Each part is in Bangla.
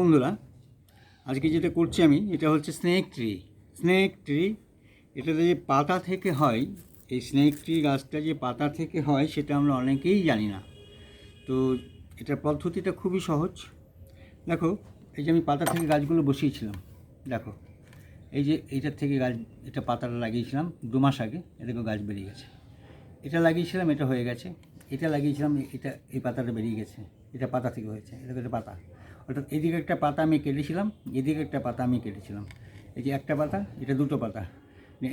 বন্ধুরা, আজকে যেটা করছি আমি, এটা হচ্ছে স্নেক ট্রি স্নেক ট্রি এটাতে যে পাতা থেকে হয়, এই স্নেক ট্রি গাছটা যে পাতা থেকে হয়, সেটা আমরা অনেকেই জানি না। তো এটার পদ্ধতিটা খুবই সহজ। দেখো, এই যে আমি পাতা থেকে গাছগুলো বসিয়েছিলাম, দেখো। এই যে এইটার থেকে গাছ, এটা পাতাটা লাগিয়েছিলাম দু মাস আগে এদিকে গাছ বেরিয়ে গেছে। এটা লাগিয়েছিলাম, এটা হয়ে গেছে। এটা লাগিয়েছিলাম, এটা, এই পাতাটা বেরিয়ে গেছে। এটা পাতা থেকে হয়েছে এটা পাতা। অর্থাৎ এদিকে একটা পাতা আমি কেটেছিলাম, এদিকে একটা পাতা আমি কেটেছিলাম। এই যে একটা পাতা, এটা দুটো পাতা।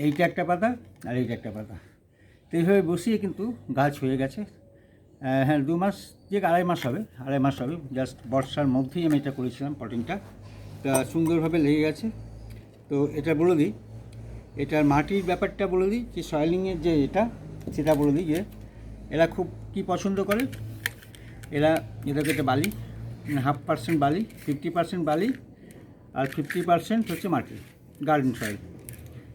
এইটা একটা পাতা আর এইটা একটা পাতা। তো এইভাবে বসিয়ে কিন্তু গাছ হয়ে গেছে। হ্যাঁ দু মাস, যে আড়াই মাস হবে, আড়াই মাস হবে। জাস্ট বর্ষার মধ্যেই আমি এটা করেছিলাম পটিংটা। তা সুন্দরভাবে লেগে গেছে। তো এটা বলে দিই, এটার মাটির ব্যাপারটা বলে দিই, যে সয়েলিংয়ের যে এটা, সেটা বলে দিই যে, এরা খুব কি পছন্দ করে? এরা এটাকে একটা বালি হাফ পার্সেন্ট বালি ফিফটি পার্সেন্ট বালি আর ফিফটি পার্সেন্ট হচ্ছে মাটি গার্ডেন সয়েল।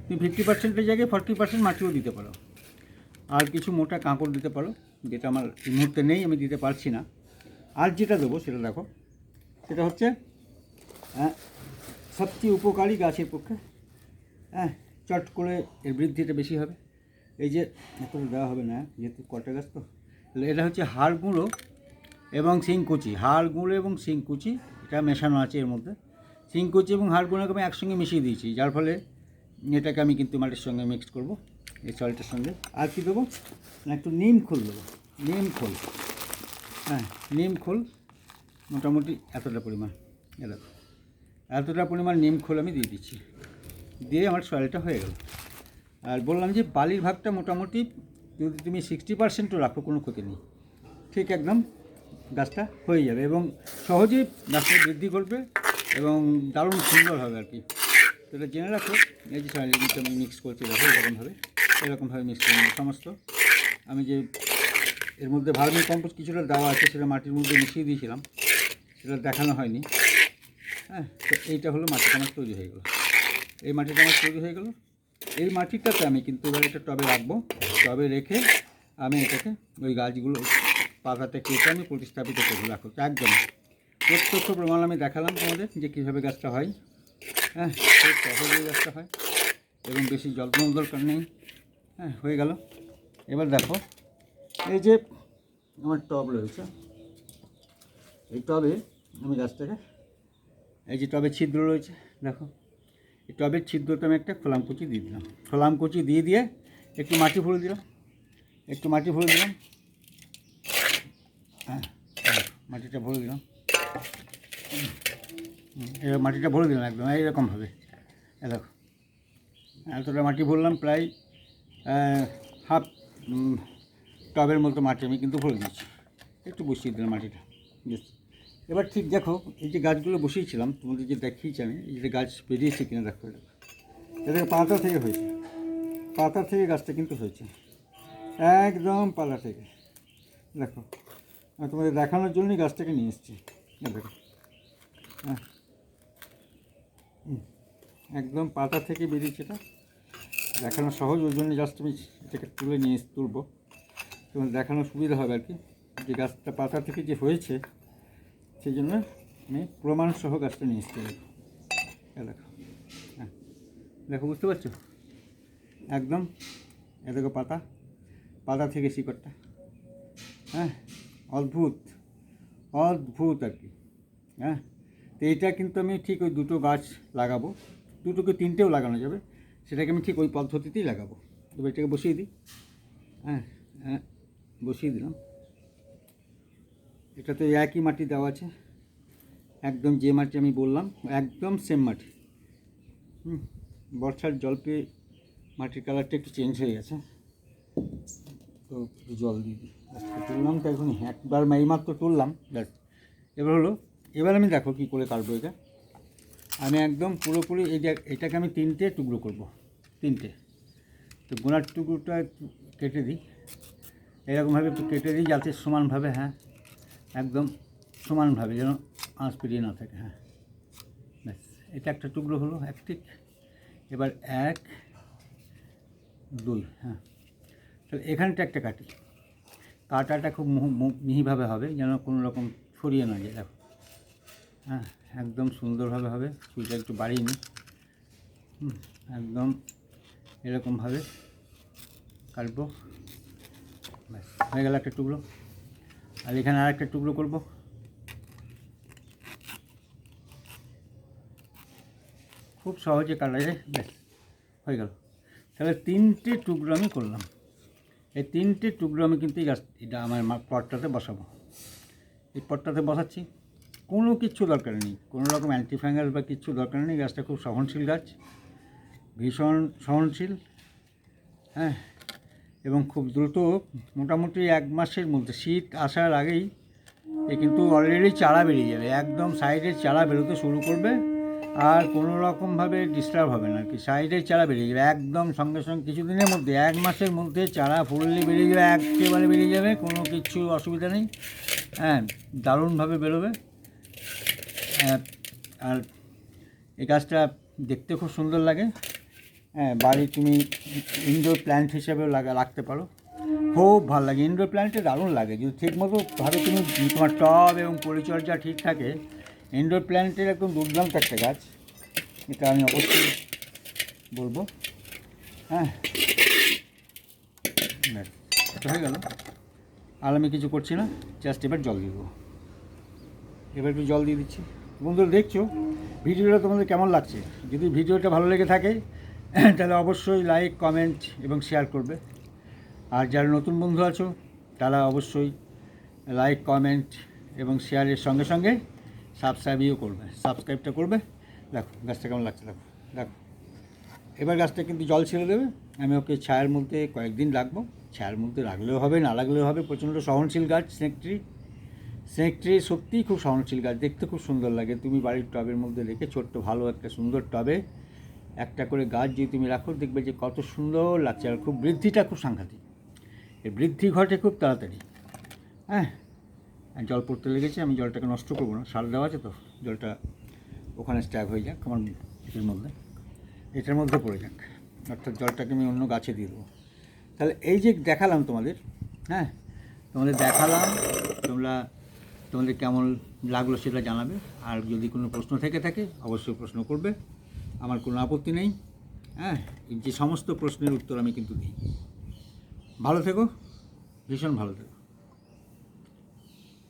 তুমি ফিফটি পার্সেন্টের জায়গায় ফর্টি পার্সেন্ট মাটিও দিতে পারো। আর কিছু মোটা কাঁকড় দিতে পারো যেটা আমার এই মুহূর্তে নেই আমি দিতে পারছি না। আর যেটা দেবো সেটা দেখো সেটা হচ্ছে হ্যাঁ, সবচেয়ে উপকারী গাছের পক্ষে হ্যাঁ চট করে এর বৃদ্ধিটা বেশি হবে। এই যে এতটা দেওয়া হবে না যেহেতু কটা গাছ তো এটা হচ্ছে হাড় গুঁড়ো এবং শিংকুচি, হাড় গুঁড়ো এবং শিংকুচি, এটা মেশানো আছে এর মধ্যে। শিংকুচি এবং হাড় গুঁড়োকে আমি একসঙ্গে মিশিয়ে দিয়েছি, যার ফলে এটাকে আমি কিন্তু মাটির সঙ্গে মিক্স করব, এই সল্টের সঙ্গে। আর কী দেবো? না একটু নিম খোল দেবো, নিম খোল। হ্যাঁ নিম খোল মোটামুটি এতটা পরিমাণ এ দেখো। এতটা পরিমাণ নিম খোল আমি দিয়ে দিচ্ছি, দিয়ে আমার সয়েলটা হয়ে গেল। আর বললাম যে বালির ভাগটা মোটামুটি যদি তুমি সিক্সটি পার্সেন্টও রাখো, কোনো ক্ষতি নেই। ঠিক একদম গাছটা হয়ে যাবে এবং সহজেই গাছটা বৃদ্ধি করবে এবং দারুণ সুন্দর হবে আর কি। এটা জেনে রাখো, এই যে সয়ালিনটা আমি মিক্স করছি, দেখো এরকমভাবে এরকমভাবে মিক্স করে সমস্ত। আমি যে এর মধ্যে ভার্মি কম্পোস্ট কিছুটা দেওয়া আছে, সেটা মাটির মধ্যে মিশিয়ে দিয়েছিলাম, সেটা দেখানো হয়নি। হ্যাঁ তো এইটা হলো মাটিটা আমার তৈরি হয়ে গেলো। এই মাটিটা আমার তৈরি হয়ে গেলো। এই মাটিটাতে আমি কিন্তু এবার একটা টবে রাখব। টবে রেখে আমি এটাকে ওই গাছগুলো পাতাতে কেটে আমি প্রতিস্থাপিত করব রাখো একদম। প্রত্যক্ষ প্রমাণ আমি দেখালাম তোমাদের, যে কীভাবে গাছটা হয়। হ্যাঁ খুব সহজেই গাছটা হয়। এবং বেশি যত্ন দরকার নেই। হ্যাঁ হয়ে গেল। এবার দেখো, এই যে আমার টব রয়েছে, এই টবে আমি গাছটাকে, এই যে টবে ছিদ্র রয়েছে, দেখো। এই টবের ছিদ্রতে আমি একটা খোলাম কুচি দিয়ে দিলাম। খোলাম কুচি দিয়ে দিয়ে একটু মাটি ভরে দিলাম। একটু মাটি ভরে দিলাম। হ্যাঁ মাটিটা ভরে দিলাম। এবার মাটিটা ভরে দিলাম একদম এইরকমভাবে দেখো, এতটা মাটি ভরলাম, প্রায় হাফ টবের মতো মাটি আমি কিন্তু ভরে দিয়েছি। একটু বসিয়ে দিলাম মাটিটা, বেশ। এবার ঠিক দেখো, এই যে গাছগুলো বসিয়েছিলাম, তোমাদের যে দেখিয়েছি আমি, এই যে গাছ বেরিয়েছে কিনা দেখো এটা পাতা থেকে হয়েছে, পাতা থেকে গাছটা কিন্তু হয়েছে। একদম পাতা থেকে, দেখো। আমি তোমাদের দেখানোর জন্যই গাছটাকে নিয়ে এসেছি। দেখো। হ্যাঁ। একদম পাতা থেকে বেরিয়েছে এটা। দেখানো সহজ, ওই জন্য জাস্ট আমি এটাকে তুলে নিয়ে তুলবো। তোমার দেখানো সুবিধা হবে আর কি। যে গাছটা পাতা থেকে যে হয়েছে, সেই জন্য আমি প্রমাণ সহ গাছটা নিয়ে এসেছি। দেখো। হ্যাঁ। দেখো, বুঝতে পারছ? একদম। এ দেখো পাতা। পাতা থেকে শিকড়টা। হ্যাঁ। অদ্ভুত অদ্ভুত আর কি হ্যাঁ? তো এইটা কিন্তু আমি ঠিক ওই দুটো গাছ লাগাবো, দুটোকে তিনটেও লাগানো যাবে, সেটাকে আমি ঠিক ওই পদ্ধতিতেই লাগাবো। তবে এটাকে বসিয়ে দিই হ্যাঁ হ্যাঁ বসিয়ে দিলাম। এটাতে একই মাটি দেওয়া আছে, একদম যে মাটি আমি বললাম, একদম সেম মাটি। হুম, বর্ষার জল পেয়ে মাটির কালারটা একটু চেঞ্জ হয়ে গেছে। তো জল দিয়ে দিই। তুললাম তো এখন একবার এইমাত্র তুললাম, ব্যাস। এবার হলো, এবার আমি দেখো কী করে কাটবো এটা। আমি একদম পুরোপুরি এই এটাকে আমি তিনটে টুকরো করব, তিনটে। তো গোড়ার টুকরোটা কেটে দিই। এরকমভাবে কেটে দিই যাতে সমানভাবে হ্যাঁ একদম সমানভাবে যেন আঁচ পেরিয়ে না থাকে হ্যাঁ। ব্যাস, এটা একটা টুকরো হলো, এক ঠিক। এবার এক, দুই হ্যাঁ। তাহলে এখানটা একটা কাটি। কাটাটা খুব মুহু- মিহিভাবে হবে, যেন কোনো রকম ছড়িয়ে না যায়, দেখো। হ্যাঁ একদম সুন্দরভাবে হবে, চুলটা একটু বাড়িয়ে নিই। একদম এরকমভাবে কাটবো। ব্যাস, হয়ে গেল একটা টুকরো। আর এখানে আর একটা টুকরো করব। খুব সহজে কাটা যায়, ব্যাস, হয়ে গেল। তাহলে তিনটে টুকরো আমি করলাম। এই তিনটে টুকরো আমি কিন্তু এই গাছ এটা আমার পটটাতে বসাবো। এই পটটাতে বসাচ্ছি। কোনো কিচ্ছু দরকার নেই। কোনো রকম অ্যান্টিফাঙ্গাস বা কিচ্ছু দরকার নেই। গাছটা খুব সহনশীল গাছ। ভীষণ সহনশীল। হ্যাঁ এবং খুব দ্রুত মোটামুটি এক মাসের মধ্যে। শীত আসার আগেই এ কিন্তু অলরেডি চারা বেরিয়ে যাবে। একদম সাইডের চারা বেরোতে শুরু করবে। আর কোনো রকমভাবে ডিস্টার্ব হবে না কি সাইডের চারা বেরিয়ে যাবে একদম সঙ্গে সঙ্গে কিছুদিনের মধ্যে এক মাসের মধ্যে চারা ফুললি বেরিয়ে যাবে একেবারে বেরিয়ে যাবে কোনো কিছু অসুবিধা নেই হ্যাঁ দারুণভাবে বেরোবে। হ্যাঁ, আর এই গাছটা দেখতে খুব সুন্দর লাগে। হ্যাঁ বাড়ি তুমি ইনডোর প্ল্যান্ট হিসেবেও লাগা রাখতে পারো। খুব ভালো লাগে ইনডোর প্ল্যান্টে দারুণ লাগে। যদি ঠিকমতো ভাবে তুমি তোমার টব এবং পরিচর্যা ঠিক থাকে ইনডোর প্ল্যান্টের একদম দুর্দান্ত একটা গাছ, এটা আমি অবশ্যই বলব। হ্যাঁ। হয়ে গেল। আর আমি কিছু করছি না জাস্ট এবার জল দিয়ে দেবো। এবার একটু জল দিয়ে দিচ্ছি। বন্ধুরা, দেখছ, ভিডিওটা তোমাদের কেমন লাগছে? যদি ভিডিওটা ভালো লেগে থাকে, তাহলে অবশ্যই লাইক কমেন্ট এবং শেয়ার করবে। আর যারা নতুন বন্ধু আছো, তারা অবশ্যই লাইক কমেন্ট এবং শেয়ারের সঙ্গে সঙ্গে সাবস্ক্রাইবও করবে, সাবস্ক্রাইবটা করবে। দেখো, গাছটা কেমন লাগছে, দেখো দেখো। এবার গাছটা কিন্তু জল ছেড়ে দেবে। আমি ওকে ছায়ার মধ্যে কয়েকদিন রাখব। ছায়ার মধ্যে রাখলেও হবে, না রাখলেও হবে। প্রচণ্ড সহনশীল গাছ, স্নেক ট্রি। স্নেক ট্রি সত্যিই খুব সহনশীল গাছ, দেখতে খুব সুন্দর লাগে। তুমি বাড়ির টবের মধ্যে রেখে ছোট্ট, ভালো একটা সুন্দর টবে একটা করে গাছ যদি তুমি রাখো, দেখবে যে কত সুন্দর লাগছে। আর খুব বৃদ্ধিটা খুব সাংঘাতিক। এর বৃদ্ধি ঘটে খুব তাড়াতাড়ি। হ্যাঁ? জল পড়তে লেগেছে, আমি জলটাকে নষ্ট করব না। সার দেওয়া আছে তো, জলটা ওখানে স্ট্যাগ হয়ে যাক, আমার এটার মধ্যে এটার মধ্যে পড়ে যাক। অর্থাৎ জলটাকে আমি অন্য গাছে দিয়ে দেবো। তাহলে এই যে দেখালাম তোমাদের হ্যাঁ তোমাদের দেখালাম, তোমরা, তোমাদের কেমন লাগল সেটা জানাবে। আর যদি কোনো প্রশ্ন থেকে থাকে, অবশ্যই প্রশ্ন করবে। আমার কোনো আপত্তি নেই হ্যাঁ যে সমস্ত প্রশ্নের উত্তর আমি কিন্তু দিই। ভালো থেকো, ভীষণ ভালো থেকো।